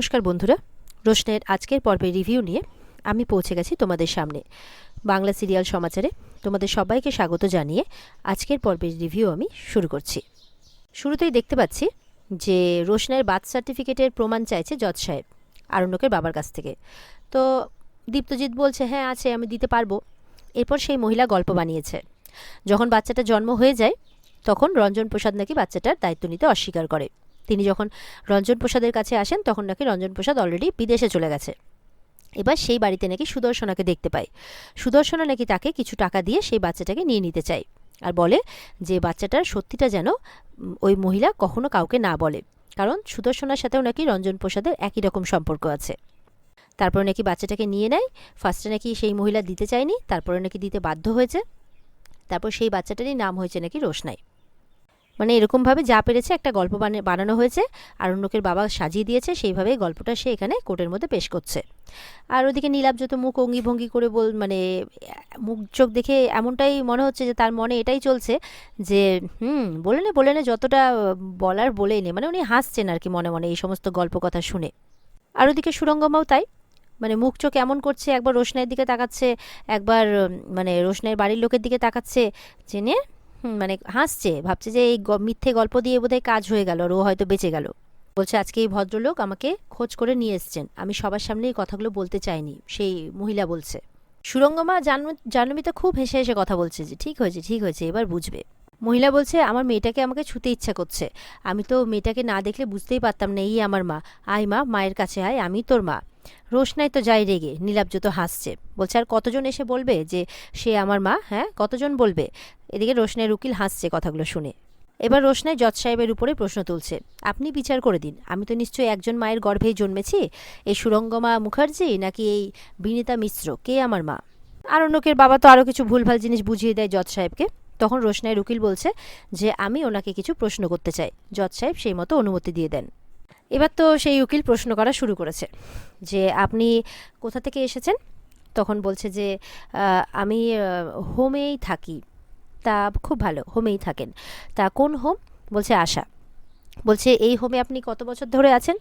নমস্কার বন্ধুরা। রোশনের আজকের পর্বের রিভিউ নিয়ে আমি পৌঁছে গেছি তোমাদের সামনে বাংলা সিরিয়াল সমাচারে। তোমাদের সবাইকে স্বাগত জানিয়ে আজকের পর্বের রিভিউ আমি শুরু করছি। শুরুতেই দেখতে পাচ্ছি যে রোশনের বার্থ সার্টিফিকেটের প্রমাণ চাইছে জজ সাহেব, আরণ্যকের বাবার কাছ থেকে। তো দীপ্তজিৎ বলছে হ্যাঁ আছে, আমি দিতে পারব। এরপর সেই মহিলা গল্প বানিয়েছে। যখন বাচ্চাটা জন্ম হয়ে যায়, তখন রঞ্জন প্রসাদ নাকি বাচ্চাটার দায়িত্ব নিতে অস্বীকার করে। তিনি যখন রঞ্জন প্রসাদের কাছে আসেন, তখন নাকি রঞ্জন প্রসাদ অলরেডি বিদেশে চলে গেছে। এবার সেই বাড়িতে নাকি সুদর্শনাকে দেখতে পায়। সুদর্শনা নাকি তাকে কিছু টাকা দিয়ে সেই বাচ্চাটাকে নিয়ে নিতে চায় আর বলে যে বাচ্চাটার সত্যিটা যেন ওই মহিলা কখনো কাউকে না বলে। কারণ সুদর্শনার সাথেও নাকি রঞ্জন প্রসাদের একই রকম সম্পর্ক আছে। তারপরে নাকি বাচ্চাটাকে নিয়ে নেয়। ফার্স্টে নাকি সেই মহিলা দিতে চায়নি, তারপরে নাকি দিতে বাধ্য হয়েছে। তারপর সেই বাচ্চাটারই নাম হয়েছে নাকি রোশনাই। মানে এরকমভাবে যা পেরেছে একটা গল্প বানা- বানানো হয়েছে। আরণ্যকের বাবা সাজিয়ে দিয়েছে, সেইভাবেই গল্পটা সে এখানে কোর্টের মধ্যে পেশ করছে। আর ওদিকে নীলাব্জ তো মুখ অঙ্গি ভঙ্গি করে বল মানে মুখ চোখ দেখে এমনটাই মনে হচ্ছে যে তার মনে এটাই চলছে যে, হুম, বলে নে বলে নে, যতটা বলার বলেই নে। মানে উনি হাসছেন আর কি মনে মনে এই সমস্ত গল্প কথা শুনে। আর ওদিকে সুরঙ্গমাও তাই। মানে মুখ চোখ এমন করছে, একবার রোশনাইয়ের দিকে তাকাচ্ছে, একবার মানে রোশনাইয়ের বাড়ির লোকের দিকে তাকাচ্ছে জেনে মানে হাসছে, ভাবছে যে এই মিথ্যে গল্প দিয়ে বোধহয় কাজ হয়ে গেল, আর ও হয়তো বেঁচে গেল। বলছে, আজকে এই ভদ্রলোক আমাকে খোঁজ করে নিয়ে এসছেন। আমি সবার সামনে এই কথাগুলো বলতে চাইনি। সেই মহিলা বলছে। সুরঙ্গমা জাহ্নু- জাহ্নবী তো খুব হেসে হেসে কথা বলছে যে, ঠিক হয়েছে ঠিক হয়েছে, এবার বুঝবে। মহিলা বলছে, আমার মেয়েটাকে আমাকে ছুতে ইচ্ছা করছে। আমি তো মেয়েটাকে না দেখলে বুঝতেই পারতাম না, এই আমার মা। আয় মা, মায়ের কাছে আয়, আমি তোর মা। রোশনাই তো যাই রেগে নীলাব্জ তো হাসছে। বলছে, আর কতজন এসে বলবে যে সে আমার মা? হ্যাঁ কতজন বলবে? এদিকে রোশনাইয়ের উকিল হাসছে কথাগুলো শুনে। এবার রোশনাই জজ সাহেবের উপরে প্রশ্ন তুলছে, আপনি বিচার করে দিন। আমি তো নিশ্চয়ই একজন মায়ের গর্ভেই জন্মেছি। এই সুরঙ্গমা মুখার্জি নাকি এই বিনীতা মিশ্র? কে আমার মা? আরণ্যকের বাবা তো আরও কিছু ভুলভাল জিনিস বুঝিয়ে দেয় জজ সাহেবকে। তখন রোশনাইয়ের উকিল বলছে যে, আমি ওনাকে কিছু প্রশ্ন করতে চাই। জজ সাহেব সেই মতো অনুমতি দিয়ে দেন। এবার তো সেই উকিল প্রশ্ন করা শুরু করেছে যে, আপনি কোথা থেকে এসেছেন? তখন বলছে যে আমি হোমেই থাকি। তা খুব ভালো, হোমেই থাকেন। তা কোন হোম? বলছে, আশা। বলছে, এই হোমে আপনি কত বছর ধরে আছেন?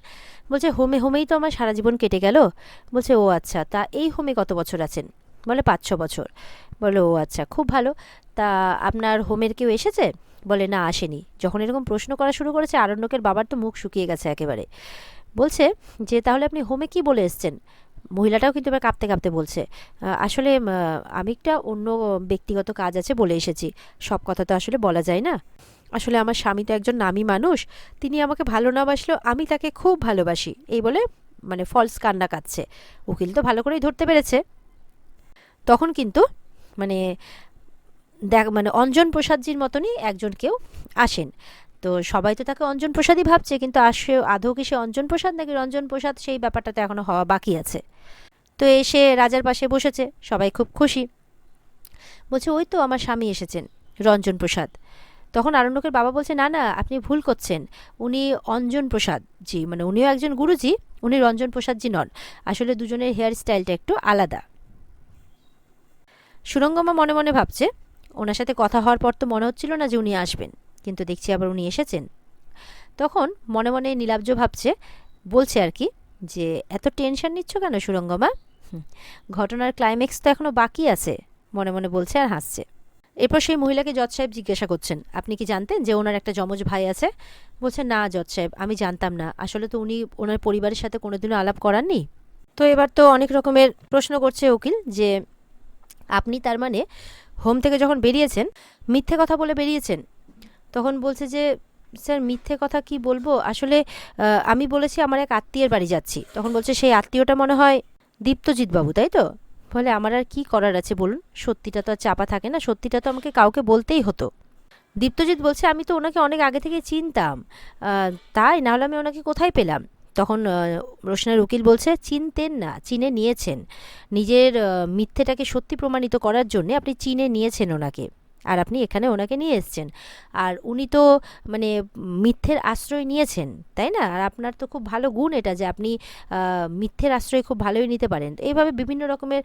বলছে, হোমে, হোমেই তো আমার সারা জীবন কেটে গেল। বলছে, ও আচ্ছা তা এই হোমে কত বছর আছেন? বলে পাঁচ, ছ বছর। বলে, ও আচ্ছা খুব ভালো। তা আপনার হোমের কেউ এসেছে? বলে, না, আসেনি। যখন এরকম প্রশ্ন করা শুরু করেছে, আরণ্যকের বাবার তো মুখ শুকিয়ে গেছে একেবারে। বলছে যে, তাহলে আপনি হোমে কি বলে এসছেন? মহিলাটাও কিন্তু এবার কাঁপতে কাঁপতে বলছে আসলে আমি একটা অন্য ব্যক্তিগত কাজ আছে বলে এসেছি। সব কথা তো আসলে বলা যায় না। আসলে আমার স্বামী তো একজন নামী মানুষ। তিনি আমাকে ভালো না বাসলেও আমি তাকে খুব ভালোবাসি। এই বলে মানে ফলস কান্না কাচ্ছে উকিল তো ভালো করেই ধরতে পেরেছে। তখন কিন্তু মানে দেখ মানে অঞ্জন প্রসাদজির মতনই একজন কেউ আসেন। তো সবাই তো তাকে অঞ্জন প্রসাদই ভাবছে, কিন্তু আসে আদৌ কি সে অঞ্জন প্রসাদ নাকি রঞ্জন প্রসাদ সেই ব্যাপারটা তো এখনও হওয়া বাকি আছে। তো এসে রাজার পাশে বসেছে, সবাই খুব খুশি। বলছে, ওই তো আমার স্বামী এসেছেন, রঞ্জন প্রসাদ। তখন আরণ্যকের বাবা বলছে, না না, আপনি ভুল করছেন। উনি অঞ্জন প্রসাদ জি মানে উনিও একজন গুরুজি, উনি রঞ্জন প্রসাদজি নন। আসলে দুজনের হেয়ার স্টাইলটা একটু আলাদা। সুরঙ্গমা মনে মনে ভাবছে, ওনার সাথে কথা হওয়ার পর তো মনে হচ্ছিল না যে উনি আসবেন, কিন্তু দেখছি আবার উনি এসেছেন। তখন মনে মনে নীলাব্জ ভাবছে, বলছে আর কি, যে এত টেনশন নিচ্ছ কেন সুরঙ্গমা? ঘটনার ক্লাইম্যাক্স তো এখনও বাকি আছে, মনে মনে বলছে আর হাসছে। এরপর সেই মহিলাকে জজ সাহেব জিজ্ঞাসা করছেন, আপনি কি জানতেন যে ওনার একটা যমজ ভাই আছে? বলছে, না জজ সাহেব, আমি জানতাম না, আসলে তো উনি ওনার পরিবারের সাথে কোনোদিনও আলাপ করাননি। তো এবার তো অনেক রকমের প্রশ্ন করছে উকিল যে আপনি তার মানে হোম থেকে যখন বেরিয়েছেন, মিথ্যে কথা বলে বেরিয়েছেন, তখন বলছে যে, স্যার, মিথ্যে কথা কি বলব? আসলে আমি বলেছি আমার এক আত্মীয়ের বাড়ি যাচ্ছি। তখন বলছে, সেই আত্মীয়টা মনে হয় দীপ্তজিৎ বাবু, তাই তো? বলে, আমার আর কি করার আছে বলুন? সত্যিটা তো আর চাপা থাকে না, সত্যিটা তো আমাকে কাউকে বলতেই হতো। দীপ্তজিৎ বলছে, আমি তো ওনাকে অনেক আগে থেকে চিনতাম। তাই নাহলে আমি ওনাকে কোথায় পেলাম? তখন রোশনার উকিল বলছে, চিনতেন না, চিনে নিয়েছেন। নিজের মিথ্যেটাকে সত্যি প্রমাণিত করার জন্য আপনি চিনে নিয়েছেন ওনাকে। আর আপনি এখানে ওনাকে নিয়ে এসছেন। আর উনি তো মানে মিথ্যের আশ্রয় নিয়েছেন, তাই না? আর আপনার তো খুব ভালো গুণ এটা যে আপনি মিথ্যের আশ্রয় খুব ভালোই নিতে পারেন। এইভাবে বিভিন্ন রকমের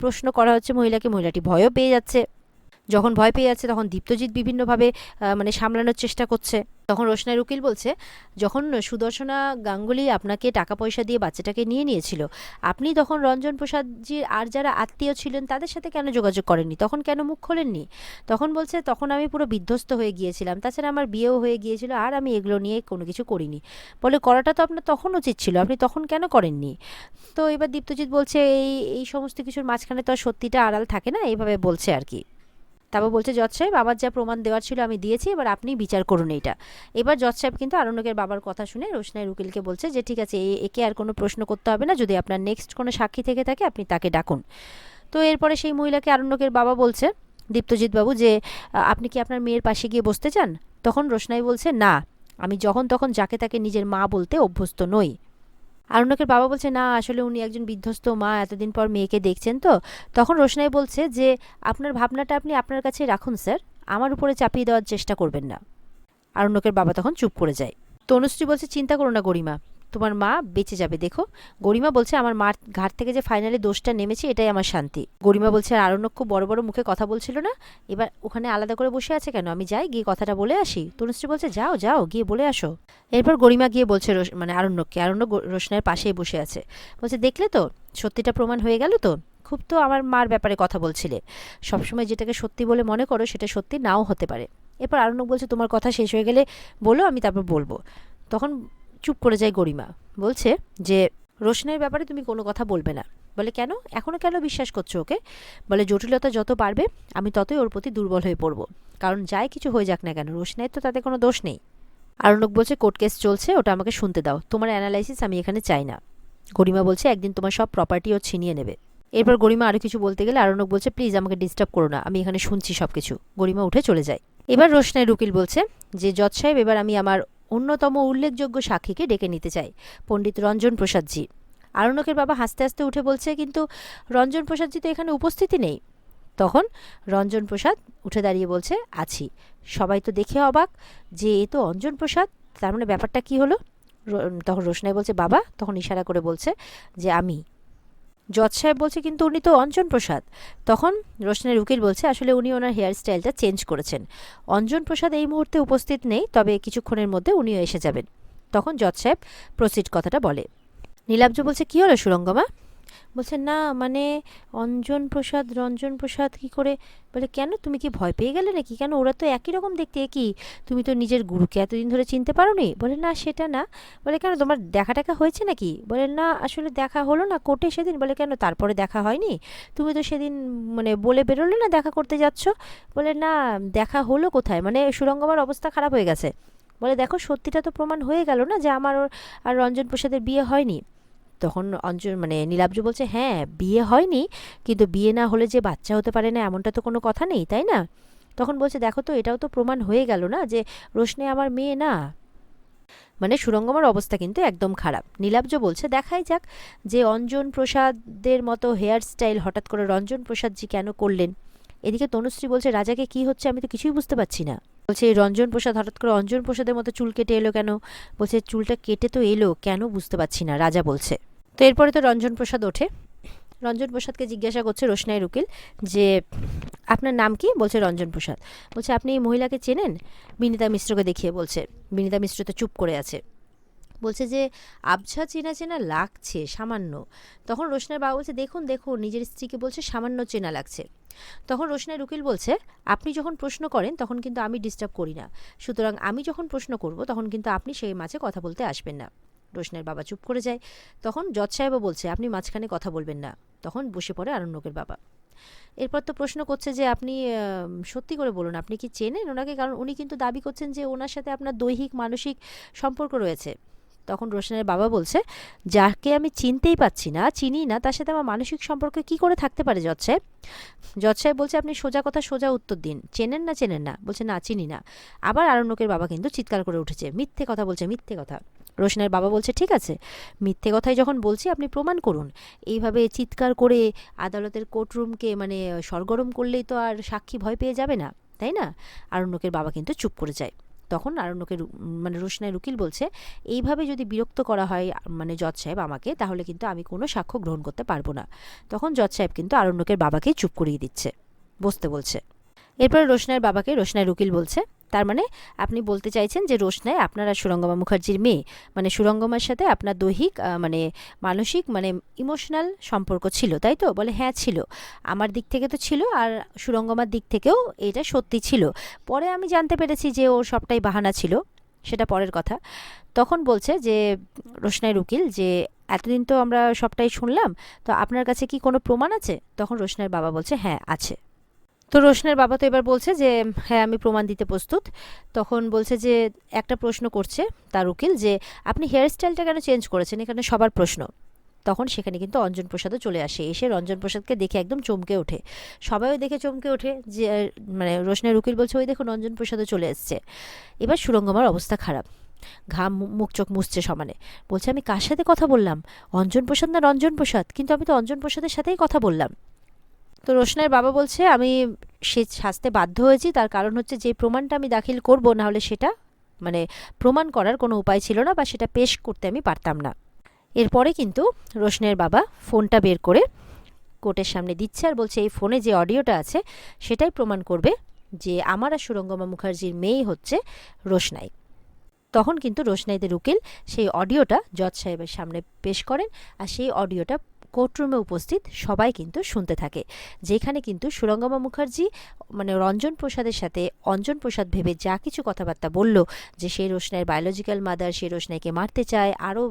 প্রশ্ন করা হচ্ছে মহিলাকে। মহিলাটি ভয়ও পেয়ে যাচ্ছে। যখন ভয় পেয়ে যাচ্ছে, তখন দীপ্তজিৎ বিভিন্নভাবে মানে সামলানোর চেষ্টা করছে। তখন রোশনার উকিল বলছে, যখন সুদর্শনা গাঙ্গুলি আপনাকে টাকা পয়সা দিয়ে বাচ্চাটাকে নিয়ে নিয়েছিল, আপনি তখন রঞ্জন প্রসাদজির আর যারা আত্মীয় ছিলেন, তাদের সাথে কেন যোগাযোগ করেননি? তখন কেন মুখ খোলেননি? তখন বলছে, তখন আমি পুরো বিধ্বস্ত হয়ে গিয়েছিলাম। তাছাড়া আমার বিয়েও হয়ে গিয়েছিল, আর আমি এগুলো নিয়ে কোনো কিছু করিনি। বলে, করাটা তো আপনার তখন উচিত ছিল, আপনি তখন কেন করেননি? তো এবার দীপ্তজিৎ বলছে, এই এই সমস্ত কিছুর মাঝখানে তো আর সত্যিটা আড়াল থাকে না? এইভাবে বলছে আর কি। তারপর বলছে, জজ সাহেব আবার যা প্রমাণ দেওয়ার ছিল আমি দিয়েছি, এবার আপনি বিচার করুন এইটা। এবার জজ সাহেব কিন্তু আরণ্যকের বাবার কথা শুনে রোশনাই উকিলকে বলছে যে, ঠিক আছে একে আর কোনো প্রশ্ন করতে হবে না, যদি আপনার নেক্সট কোনো সাক্ষী থেকে থাকে, আপনি তাকে ডাকুন। তো এরপরে সেই মহিলাকে আরণ্যকের বাবা বলছে, দীপ্তজিৎ বাবু, যে আপনি কি আপনার মেয়ের পাশে গিয়ে বসতে চান? তখন রোশনাই বলছে, না, আমি যখন তখন যাকে তাকে নিজের মা বলতে অভ্যস্ত নই। আরণ্যকের বাবা বলছে, না, আসলে উনি একজন বিধ্বস্ত মা, এতদিন পর মেয়েকে দেখছেন তো। তখন রোশনাই বলছে যে, আপনার ভাবনাটা আপনি আপনার কাছে রাখুন, স্যার। আমার উপরে চাপিয়ে দেওয়ার চেষ্টা করবেন না। আরণ্যকের বাবা তখন চুপ করে যায়। তনুশ্রী বলছে, চিন্তা করো না, গরিমা। তোমার মা বেঁচে যাবে, দেখো। গরিমা বলছে, আমার মার ঘাট থেকে যে ফাইনালি দোষটা নেমেছে, এটাই আমার শান্তি। গরিমা বলছে, আর আরণ্যক খুব বড় বড় মুখে কথা বলছিল না? এবার ওখানে আলাদা করে বসে আছে কেন? আমি যাই, গিয়ে কথাটা বলে আসি। তনুশ্রী বলছে, যাও যাও, গিয়ে বলে আসো। এরপর গরিমা গিয়ে বলছে মানে আরণ্যককে আরণ্য রোশনের পাশেই বসে আছে। বলছে, দেখলে তো? সত্যিটা প্রমাণ হয়ে গেল তো? খুব তো আমার মার ব্যাপারে কথা বলছিলে। সবসময় যেটাকে সত্যি বলে মনে করো, সেটা সত্যি নাও হতে পারে। এরপর আরণ্যক বলছে, তোমার কথা শেষ হয়ে গেলে বলো, আমি তারপর বলব। তখন চুপ করে যায় গরিমা। বলছে যে রোশনের ব্যাপারে তুমি কোনো কথা বলবে না। বলে, কেন? এখনও কেন বিশ্বাস করছ ওকে? বলে, জটিলতা যত বাড়বে, আমি ততই ওর প্রতি দুর্বল হয়ে পড়ব। কারণ যাই কিছু হয়ে যাক না কেন রোশনের তো তাতে কোনো দোষ নেই। আরণ্যক বলছে, কোর্ট কেস চলছে, ওটা আমাকে শুনতে দাও। তোমার অ্যানালাইসিস আমি এখানে চাই না। গরিমা বলছে, একদিন তোমার সব প্রপার্টিও ছিনিয়ে নেবে। এরপর গরিমা আরও কিছু বলতে গেলে আরণ্যক বলছে, প্লিজ আমাকে ডিস্টার্ব করো না, আমি এখানে শুনছি সব কিছু গরিমা উঠে চলে যায়। এবার রোশনাই রুকিল বলছে যে, জজ সাহেব, এবার আমি আমার অন্যতম উল্লেখযোগ্য সাক্ষীকে ডেকে নিতে চাই, পণ্ডিত রঞ্জন প্রসাদজি। আরণ্যকের বাবা হাসতে হাসতে উঠে বলছে, কিন্তু রঞ্জন প্রসাদজি তো এখানে উপস্থিতি নেই। তখন রঞ্জন প্রসাদ উঠে দাঁড়িয়ে বলছে, আছি। সবাই তো দেখে অবাক যে এ তো অঞ্জন প্রসাদ। তার মানে ব্যাপারটা কি হলো? তখন রোশনাই বলছে, বাবা? তখন ইশারা করে বলছে যে, আমি। জজ সাহেব বলছে, কিন্তু উনি তো অঞ্জন প্রসাদ। তখন রোশনের উকিল বলছে, আসলে উনি ওনার হেয়ার স্টাইলটা চেঞ্জ করেছেন। অঞ্জন প্রসাদ এই মুহূর্তে উপস্থিত নেই, তবে কিছুক্ষণের মধ্যে উনিও এসে যাবেন। তখন জজ সাহেব প্রসিড কথাটা বলে। নীলাব্জ বলছে, কী হলো সুরঙ্গমা? বলছে, না মানে অঞ্জন প্রসাদ, রঞ্জন প্রসাদ কি করে? বলে, কেন? তুমি কি ভয় পেয়ে গেলে নাকি? কেন? ওরা তো একই রকম দেখতে একই তুমি তো নিজের গুরুকে এতদিন ধরে চিনতে পারো নি বলে, না, সেটা না। বলে, কেন? তোমার দেখা টাকা হয়েছে নাকি? বলে, না, আসলে দেখা হলো না, কোর্টে সেদিন। বলে, কেন? তারপরে দেখা হয়নি? তুমি তো সেদিন মানে বলে বেরোলে না দেখা করতে যাচ্ছ? বলে, না, দেখা হলো কোথায়? মানে সুরঙ্গমার অবস্থা খারাপ হয়ে গেছে। বলে, দেখো, সত্যিটা তো প্রমাণ হয়ে গেল না যে আমার আর রঞ্জন প্রসাদের বিয়ে হয়নি। তখন অঞ্জন মানে নীলাব্জ বলছে হ্যাঁ বিয়ে হয়নি, কিন্তু বিয়ে না হলে যে বাচ্চা হতে পারে না, এমনটা তো কোনো কথা নেই, তাই না? তখন বলছে, দেখো তো, এটাও তো প্রমাণ হয়ে গেল না যে রোশনে আমার মেয়ে না। মানে সুরঙ্গমার অবস্থা কিন্তু একদম খারাপ। নীলাব্জ বলছে, দেখাই যাক যে অঞ্জন প্রসাদের মতো হেয়ার স্টাইল হঠাৎ করে রঞ্জন প্রসাদজি কেন করলেন? এদিকে তনুশ্রী বলছে, রাজাকে কি হচ্ছে আমি তো কিছুই বুঝতে পারছি না। বলছে রঞ্জন প্রসাদ হঠাৎ করে অঞ্জন প্রসাদের মতো চুল কেটে এলো কেন? বলছে, চুলটা কেটে তো এলো, কেন বুঝতে পারছি না? রাজা বলছে তো এরপরে তো রঞ্জন প্রসাদ ওঠে। রঞ্জন প্রসাদকে জিজ্ঞাসা করছে রোশনাই উকিল যে, আপনার নাম কি? বলছে রঞ্জন প্রসাদ। বলছে, আপনি এই মহিলাকে চেনেন? বিনিতা মিশ্রকে দেখিয়ে বলছে, বিনিতা মিশ্র তো চুপ করে আছে। বলছে যে, আবছা চেনা চেনা লাগছে, সামান্য। তখন রোশনার বাবা বলছে, দেখুন দেখুন। নিজের স্ত্রীকে বলছে, সামান্য চেনা লাগছে। তখন রোশনার উকিল বলছে, আপনি যখন প্রশ্ন করেন, তখন কিন্তু আমি ডিস্টার্ব করি না। সুতরাং আমি যখন প্রশ্ন করব, তখন কিন্তু আপনি সেই মাঝে কথা বলতে আসবেন না। রোশনের বাবা চুপ করে যায়। তখন জজ সাহেবও বলছে, আপনি মাঝখানে কথা বলবেন না। তখন বসে পড়ে আরণ্যকের বাবা। এরপর তো প্রশ্ন করছে যে, আপনি সত্যি করে বলুন, আপনি কি চেনেন ওনাকে? কারণ উনি কিন্তু দাবি করছেন যে, ওনার সাথে আপনার দৈহিক, মানসিক সম্পর্ক রয়েছে। তখন রোশনের বাবা বলছে, যাকে আমি চিনতেই পাচ্ছি না, চিনি না, তার সাথে আমার মানসিক সম্পর্ক কি করে থাকতে পারে, জজ সাহেব? জজ সাহেব বলছে, আপনি সোজা কথা সোজা উত্তর দিন। চেনেন না চেনেন না। বলছে, না, চিনি না। আবার আরণ্যকের বাবা কিন্তু চিৎকার করে উঠেছে, মিথ্যে কথা বলছে, মিথ্যে কথা। রোশনের বাবা বলছে ঠিক আছে মিথ্যে কথাই যখন বলছি আপনি প্রমাণ করুন। এইভাবে চিৎকার করে আদালতের কোর্টরুমকে মানে সরগরম করলেই তো আর সাক্ষী ভয় পেয়ে যাবে না তাই না? আরণ্যকের বাবা কিন্তু চুপ করে যায়। তখন আরণ্যকের উম, মানে রোশনায় উকিল বলছে এইভাবে যদি বিরক্ত করা হয় মানে জজ সাহেব আমাকে তাহলে কিন্তু আমি কোনো সাক্ষ্য গ্রহণ করতে পারব না। তখন জজ সাহেব কিন্তু আরণ্যকের বাবাকেই চুপ করিয়ে দিচ্ছে বসতে বলছে। এরপরে রোশনার বাবাকে রোশনায় উকিল বলছে তার মানে আপনি বলতে চাইছেন যে রোশনাই আপনারা সুরঙ্গমা মুখার্জির মেয়ে। মানে সুরঙ্গমার সাথে আপনার দৈহিক মানে মানসিক মানে ইমোশনাল সম্পর্ক ছিল, তাই তো? বলে হ্যাঁ ছিল। আমার দিক থেকে তো ছিল আর সুরঙ্গমার দিক থেকেও এটা সত্যি ছিল। পরে আমি জানতে পেরেছি যে ওর সবটাই বাহানা ছিল, সেটা পরের কথা। তখন বলছে যে রোশনাই উকিল যে এতদিন তো আমরা সবটাই শুনলাম, তো আপনার কাছে কি কোনো প্রমাণ আছে? তখন রোশনের বাবা বলছে হ্যাঁ আছে। তো রোশনের বাবা তো এবার বলছে যে হ্যাঁ আমি প্রমাণ দিতে প্রস্তুত। তখন বলছে যে, একটা প্রশ্ন করছে তার উকিল যে, আপনি হেয়ার স্টাইলটা কেন চেঞ্জ করেছেন? এখানে সবার প্রশ্ন। তখন সেখানে কিন্তু অঞ্জন প্রসাদও চলে আসে। এসে রঞ্জন প্রসাদকে দেখে একদম চমকে ওঠে। সবাইও দেখে চমকে ওঠে যে মানে রোশনের উকিল বলছে, ওই দেখুন অঞ্জন প্রসাদও চলে এসছে। এবার সুরঙ্গমার অবস্থা খারাপ। ঘাম, মুখ, চোখ মুছছে সমানে। বলছে, আমি কার সাথে কথা বললাম? অঞ্জন প্রসাদ না রঞ্জন প্রসাদ? কিন্তু আমি তো অঞ্জন প্রসাদের সাথেই কথা বললাম। তো রোশনের বাবা বলছে, আমি সে সাজতে বাধ্য হয়েছি। তার কারণ হচ্ছে যে প্রমাণটা আমি দাখিল করব, না হলে সেটা মানে প্রমাণ করার কোনো উপায় ছিল না বা সেটা পেশ করতে আমি পারতাম না। এরপরে কিন্তু রোশনের বাবা ফোনটা বের করে কোর্টের সামনে দিচ্ছে আর বলছে, এই ফোনে যে অডিওটা আছে, সেটাই প্রমাণ করবে যে আমার আর সুরঙ্গমা মুখার্জির মেয়েই হচ্ছে রোশনাই। তখন কিন্তু রোশনাইদের উকিল সেই অডিওটা জজ সাহেবের সামনে পেশ করেন আর সেই অডিওটা কোর্টরুমে উপস্থিত সবাই কিন্তু শুনতে থাকে। যেখানে কিন্তু সুরঙ্গমা মুখার্জি মানে রঞ্জন প্রসাদের সাথে অঞ্জন প্রসাদ ভেবে যা কিছু কথাবার্তা বলল, যে সেই রোশনাইয়ের বায়োলজিক্যাল মাদার সেই রোশনাইকে মারতে চায়, আরও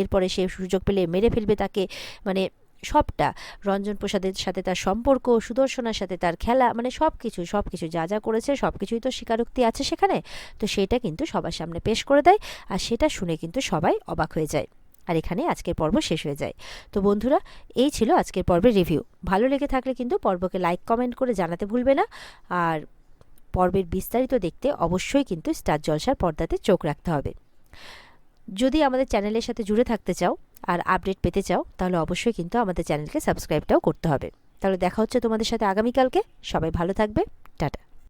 এরপরে সে সুযোগ পেলে মেরে ফেলবে তাকে মানে সবটা, রঞ্জন প্রসাদের সাথে তার সম্পর্ক, সুদর্শনার সাথে তার খেলা মানে সব কিছু সব কিছু যা যা করেছে সব কিছুই তো স্বীকারোক্তি আছে সেখানে। তো সেটা কিন্তু সবার সামনে পেশ করে দেয়, আর সেটা শুনে কিন্তু সবাই অবাক হয়ে যায়। আর এখানে আজকের পর্ব শেষ হয়ে যায়। তো বন্ধুরা, এই ছিল আজকের পর্বের রিভিউ ভালো লেগে থাকলে কিন্তু পর্বকে লাইক কমেন্ট করে জানাতে ভুলবে না। আর পর্বের বিস্তারিত দেখতে অবশ্যই কিন্তু স্টার জলসার পর্দাতে চোখ রাখতে হবে। যদি আমাদের চ্যানেলের সাথে জুড়ে থাকতে চাও আর আপডেট পেতে চাও, তাহলে অবশ্যই কিন্তু আমাদের চ্যানেলকে সাবস্ক্রাইবটাও করতে হবে। তাহলে দেখা হচ্ছে তোমাদের সাথে আগামীকালকে। সবাই ভালো থাকবে।